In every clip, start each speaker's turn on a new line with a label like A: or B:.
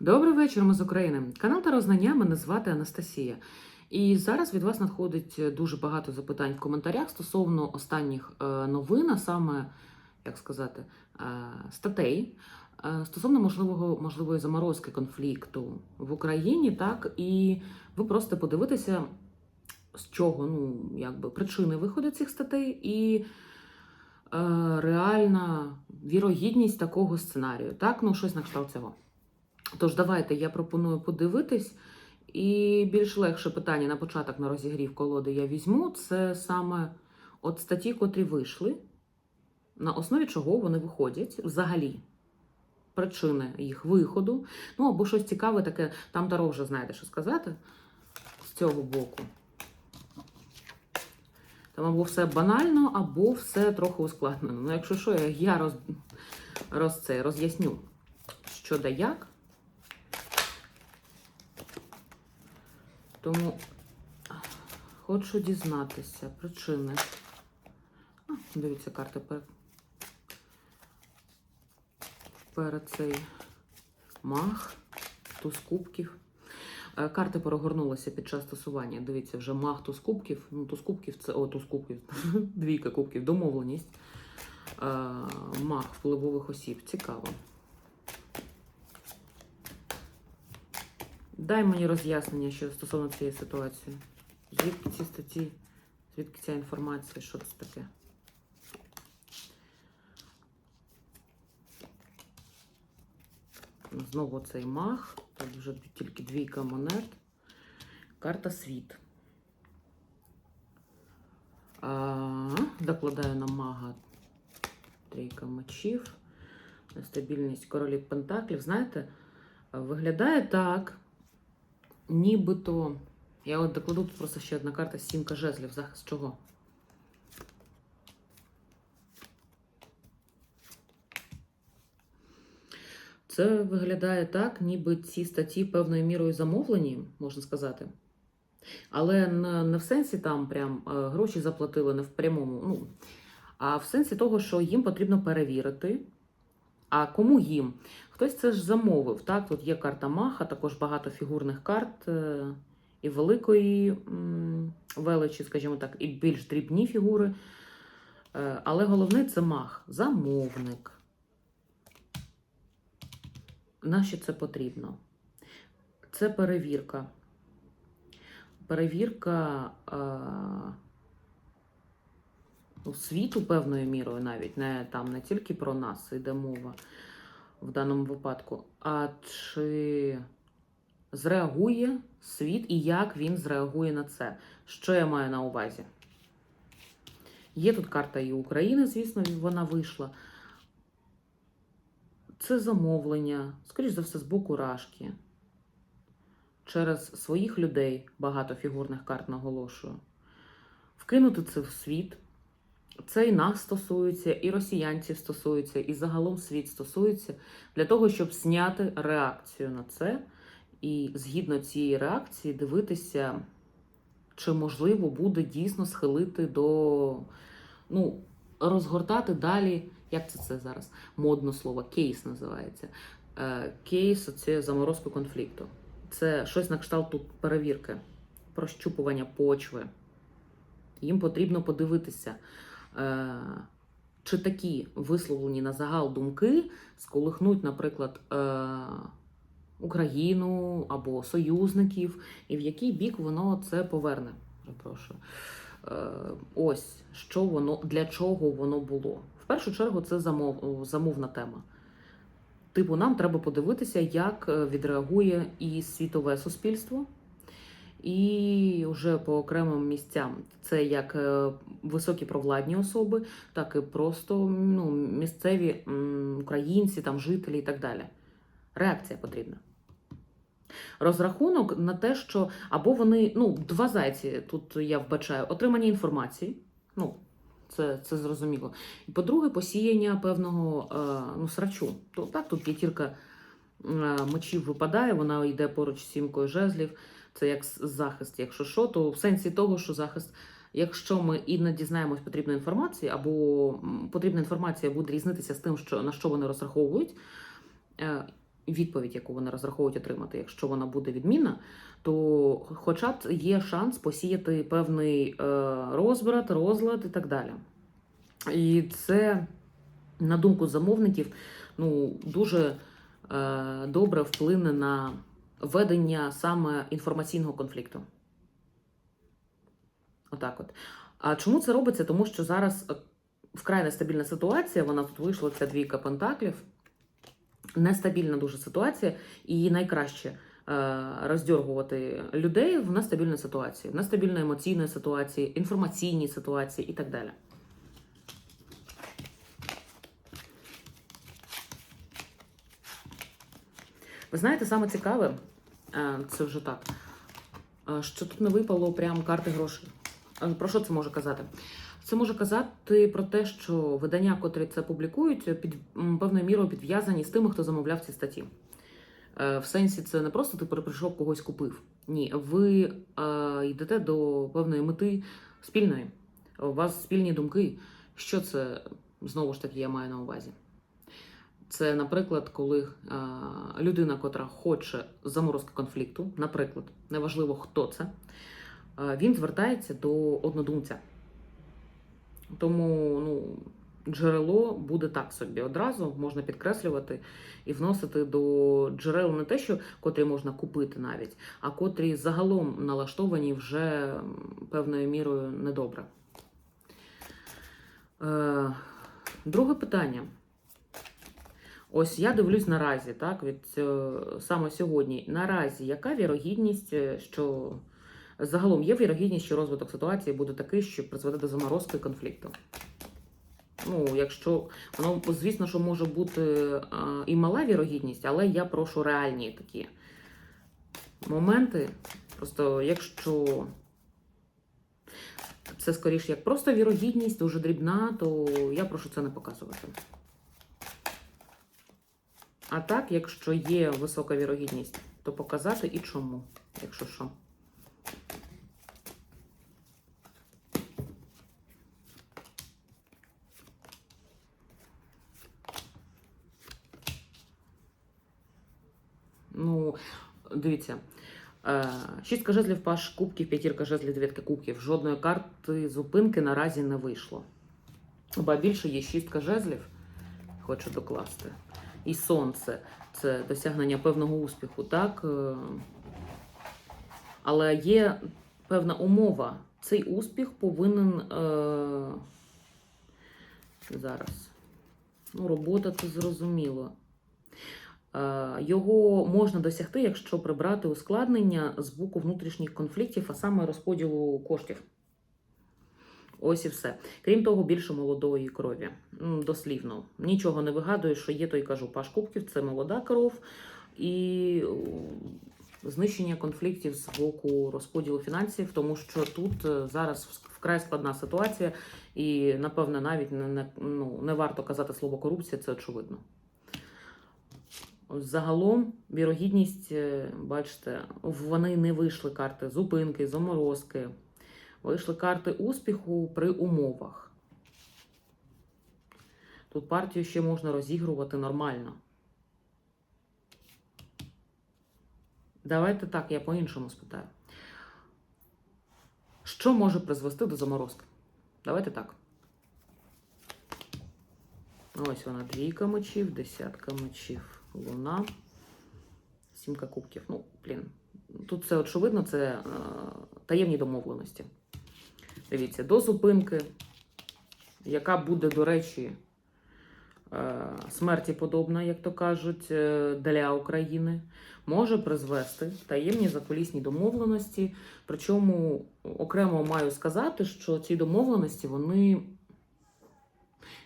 A: Добрий вечір, ми з України. Канал Тарознання, мене звати Анастасія. І зараз від вас надходить дуже багато запитань в коментарях стосовно останніх е, новин, а саме, як сказати, е, статей е, стосовно можливого можливої заморозки конфлікту в Україні, так і ви просто подивитеся, з чого ну якби причини виходу цих статей і е, реальна вірогідність такого сценарію. Так, ну щось на кшталт цього. Тож, давайте я пропоную подивитись. І більш легше питання на початок на розігрів колоди я візьму. Це саме от статті, котрі вийшли, на основі чого вони виходять взагалі. Причини їх виходу. Ну, або щось цікаве таке, там Таро вже знаєте, що сказати з цього боку. Там або все банально, або все трохи ускладнено. Ну, якщо що, я- роз, роз, це, роз'ясню, що да як. Тому хочу дізнатися причини. Дивіться, карти перед цей мах, туз кубків. Е, Карти перегорнулися під час стосування. Дивіться, вже мах туз кубків. Ну, туз кубків це о, туз кубків, двійка кубків, домовленість. Е, Мах впливових осіб. Цікаво. Дай мені роз'яснення що стосовно цієї ситуації. Звідки ці статті, звідки ця інформація, що це таке? Знову цей мах. Тут вже тільки двійка монет. Карта світ. А, докладаю на мага трійка мечів. Стабільність королів пентаклів. Знаєте, виглядає так, нібито. Я от докладу тут просто ще одна карта сімка жезлів. Захист чого? Це виглядає так, ніби ці статті певною мірою замовлені, можна сказати. Але не, в сенсі там прям е, гроші заплатили, не в прямому. Ну, а в сенсі того, що їм потрібно перевірити. А кому їм? Хтось це ж замовив. Так, тут є карта Маха, також багато фігурних карт е, і великої величі, скажімо так, і більш дрібні фігури. Е, Але головне це мах, замовник. Нащо це потрібно? Це перевірка. Перевірка е, ну, світу певною мірою, навіть не там не тільки про нас йде мова в даному випадку, а чи зреагує світ і як він зреагує на це? Що я маю на увазі? Є тут карта і України, звісно, вона вийшла. Це замовлення, скоріш за все, з боку Рашки. Через своїх людей багато фігурних карт наголошую. Вкинути це в світ. Це і нас стосується, і росіянців стосується, і загалом світ стосується для того, щоб зняти реакцію на це, і згідно цієї реакції дивитися, чи можливо буде дійсно схилити до ну, розгортати далі. Як це це зараз? Модне слово, кейс називається. Е, Кейс це заморозку конфлікту. Це щось на кшталт тут перевірки, прощупування почви. Їм потрібно подивитися, чи такі висловлені на загал думки сколихнуть, наприклад, е, Україну або союзників, і в який бік воно це поверне. Перепрошую. Е, Ось що воно для чого воно було. В першу чергу це замов, замовна тема. Типу, нам треба подивитися, як е, відреагує і світове суспільство, і вже по окремим місцям. Це як е, високі провладні особи, так і просто ну, місцеві українці, там, жителі і так далі. Реакція потрібна. Розрахунок на те, що або вони, ну, два зайці тут я вбачаю, отримання інформації. Ну, це, це зрозуміло. І по-друге, посіяння певного е, ну, срачу. То, так, тут п'ятірка мечів випадає, вона йде поруч з сімкою жезлів. Це як захист, якщо що, то в сенсі того, що захист, якщо ми і не дізнаємось потрібної інформації, або потрібна інформація буде різнитися з тим, що, на що вони розраховують, е, відповідь, яку вони розраховують отримати. Якщо вона буде відмінна, то хоча б є шанс посіяти певний е, розбрат, розлад і так далі. І це, на думку замовників, ну, дуже добре вплине на ведення саме інформаційного конфлікту. Отак от. А чому це робиться? Тому що зараз е, вкрай нестабільна ситуація, вона тут вийшла, ця двійка пентаклів. Нестабільна дуже ситуація, і найкраще е, роздьоргувати людей в нестабільній ситуації, в нестабільній емоційній ситуації, інформаційній ситуації і так далі. Ви знаєте, саме цікаве, е, це вже так, е, що тут не випало прям карти грошей. Е, Про що це може казати? Це може казати про те, що видання, котрі це публікують, під певною мірою підв'язані з тими, хто замовляв ці статті. В сенсі, це не просто ти прийшов когось купив. Ні, ви е, йдете до певної мети спільної. У вас спільні думки. Що це знову ж таки я маю на увазі? Це, наприклад, коли е, людина, котра хоче заморозки конфлікту, наприклад, неважливо хто це, е, він звертається до однодумця. Тому ну, джерело буде так собі. Одразу можна підкреслювати і вносити до джерел не те, що котрі можна купити навіть, а котрі загалом налаштовані вже певною мірою недобре. Е, друге питання. Ось я дивлюсь наразі, так, від е, саме сьогодні. Наразі яка вірогідність, е, що загалом є вірогідність, що розвиток ситуації буде такий, що призведе до заморозки конфлікту? Ну, якщо воно, звісно, що може бути е, і мала вірогідність, але я прошу реальні такі моменти. Просто якщо це скоріше як просто вірогідність, дуже дрібна, то я прошу це не показувати. А так, якщо є висока вірогідність, то показати і чому, якщо що. Ну, дивіться. е, Шістка жезлів, паш кубків, п'ятірка жезлів, дев'ятка кубків. Жодної карти зупинки наразі не вийшло. Ба більше є шістка жезлів, хочу докласти. І сонце це досягнення певного успіху, так? Е, Але є певна умова. Цей успіх повинен е... зараз. Ну, робота це зрозуміло. Е, Його можна досягти, якщо прибрати ускладнення з боку внутрішніх конфліктів, а саме розподілу коштів. Ось і все. Крім того, більше молодої крові. Дослівно. Нічого не вигадую, що є, то й кажу. Паш Кубків це молода кров і знищення конфліктів з боку розподілу фінансів, тому що тут е, зараз вкрай складна ситуація, і, напевне, навіть не, не, ну, не варто казати слово корупція, це очевидно. Загалом, вірогідність, е, бачите, вони не вийшли карти зупинки, заморозки. Вийшли карти успіху при умовах. Тут партію ще можна розігрувати нормально. Давайте так, я по-іншому спитаю. Що може призвести до заморозки? Давайте так. Ось вона двійка мечів, десятка мечів, луна, сімка кубків. Ну, блін. Тут це очевидно, це е, таємні домовленості. Дивіться, до зупинки, яка буде, до речі, е, смерті подобна, як то кажуть, е, для України, може призвести таємні закулісні домовленості. Причому окремо маю сказати, що ці домовленості, вони,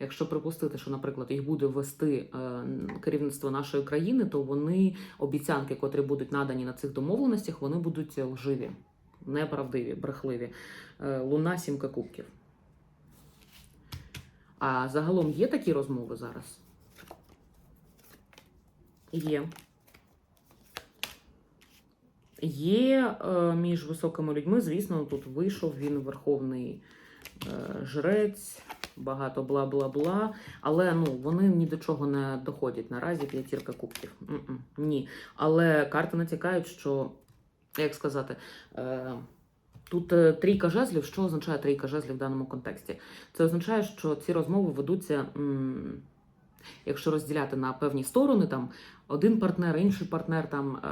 A: якщо припустити, що, наприклад, їх буде вести е, керівництво нашої країни, то вони обіцянки, котрі будуть надані на цих домовленостях, вони будуть лживі, неправдиві, брехливі. Е, Луна сімка кубків. А загалом є такі розмови зараз? Є. Є е, між високими людьми, звісно, тут вийшов він верховний е, жрець, багато бла-бла-бла. Але ну, вони ні до чого не доходять наразі п'ятірка кубків. Ні. Але карти натякають, що, як сказати, е, тут е, трійка жезлів. Що означає трійка жезлів в даному контексті? Це означає, що ці розмови ведуться. Якщо розділяти на певні сторони, там один партнер, інший партнер, там е,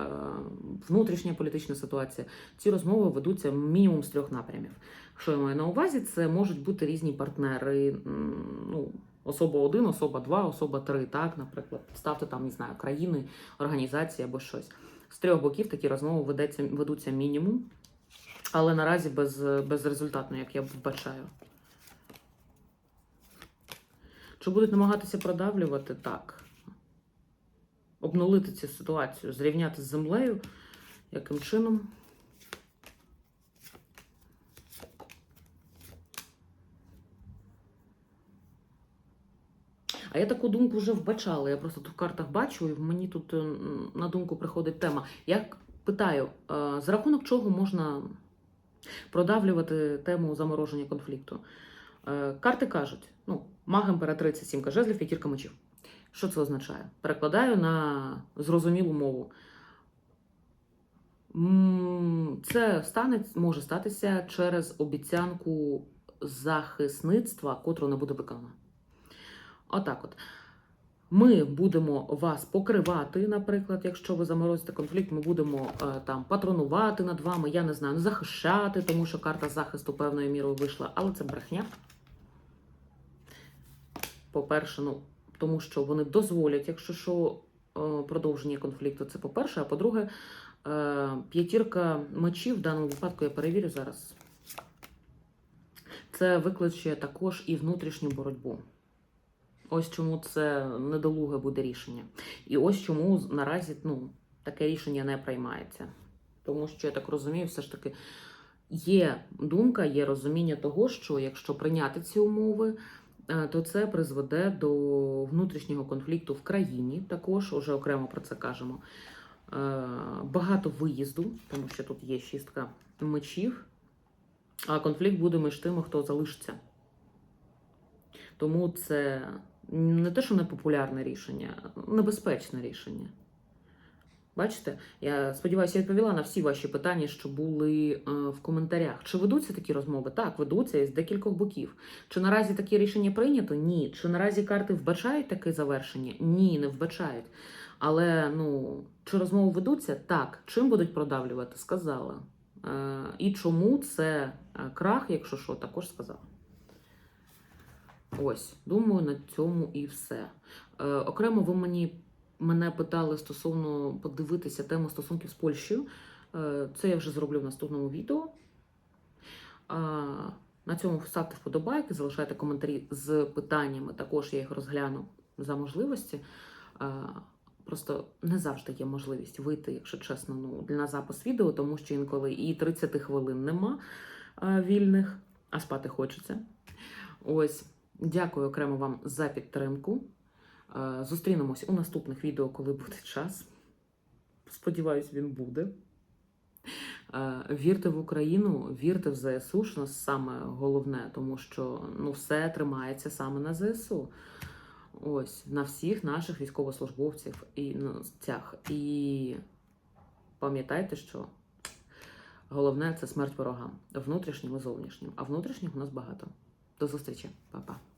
A: внутрішня політична ситуація, ці розмови ведуться мінімум з трьох напрямів. Що я маю на увазі, це можуть бути різні партнери. Ну, особа один, особа два, особа три. Так, наприклад, ставте там, не знаю, країни, організації або щось. З трьох боків такі розмови ведеться, ведуться мінімум, але наразі без, безрезультатно, як я вбачаю. Чи будуть намагатися продавлювати так? Обнулити цю ситуацію, зрівняти з землею. Яким чином? А я таку думку вже вбачала. Я просто тут в картах бачу, і мені тут е, на думку приходить тема. Я питаю, е, за рахунок чого можна продавлювати тему замороження конфлікту? Е, Карти кажуть: ну, маг імператриця, сімка жезлів, п'ятірка мечів. Що це означає? Перекладаю на зрозумілу мову. Це стане, може статися через обіцянку захисництва, котру не буде виконана. Отак от. Ми будемо вас покривати, наприклад, якщо ви заморозите конфлікт, ми будемо е, там патронувати над вами, я не знаю, захищати, тому що карта захисту певною мірою вийшла, але це брехня. По-перше, ну, тому що вони дозволять, якщо що, е, продовження конфлікту, це по-перше. А по-друге, е, п'ятірка мечів в даному випадку я перевірю зараз. Це викличе також і внутрішню боротьбу. Ось чому це недолуге буде рішення. І ось чому наразі ну, таке рішення не приймається. Тому що, я так розумію, все ж таки є думка, є розуміння того, що якщо прийняти ці умови, е, то це призведе до внутрішнього конфлікту в країні. Також уже окремо про це кажемо. Е, Багато виїзду, тому що тут є шістка мечів, а конфлікт буде між тими, хто залишиться. Тому це не те, що непопулярне рішення, небезпечне рішення. Бачите, я сподіваюся, я відповіла на всі ваші питання, що були е, в коментарях. Чи ведуться такі розмови? Так, ведуться із декількох боків. Чи наразі таке рішення прийнято? Ні. Чи наразі карти вбачають таке завершення? Ні, не вбачають. Але ну, чи розмови ведуться? Так. Чим будуть продавлювати? Сказала. Е, і чому це е, крах, якщо що, також сказала. Ось, думаю, на цьому і все. Е, окремо, ви мені мене питали стосовно подивитися тему стосунків з Польщею. Е, це я вже зроблю в наступному відео. А, на цьому ставте вподобайки, залишайте коментарі з питаннями. Також я їх розгляну за можливості. А, просто не завжди є можливість вийти, якщо чесно, ну, на запис відео, тому що інколи і 30 хвилин нема а, вільних, а спати хочеться. Ось. Дякую окремо вам за підтримку. Е, Зустрінемось у наступних відео, коли буде час. Сподіваюсь, він буде. Е, Вірте в Україну, вірте в ЗСУ, що нас саме головне, тому що ну, все тримається саме на ЗСУ. Ось, на всіх наших військовослужбовців і на цях. І пам'ятайте, що головне це смерть ворогам. Внутрішнім і зовнішнім. А внутрішніх у нас багато. До зустрічі, Па-па.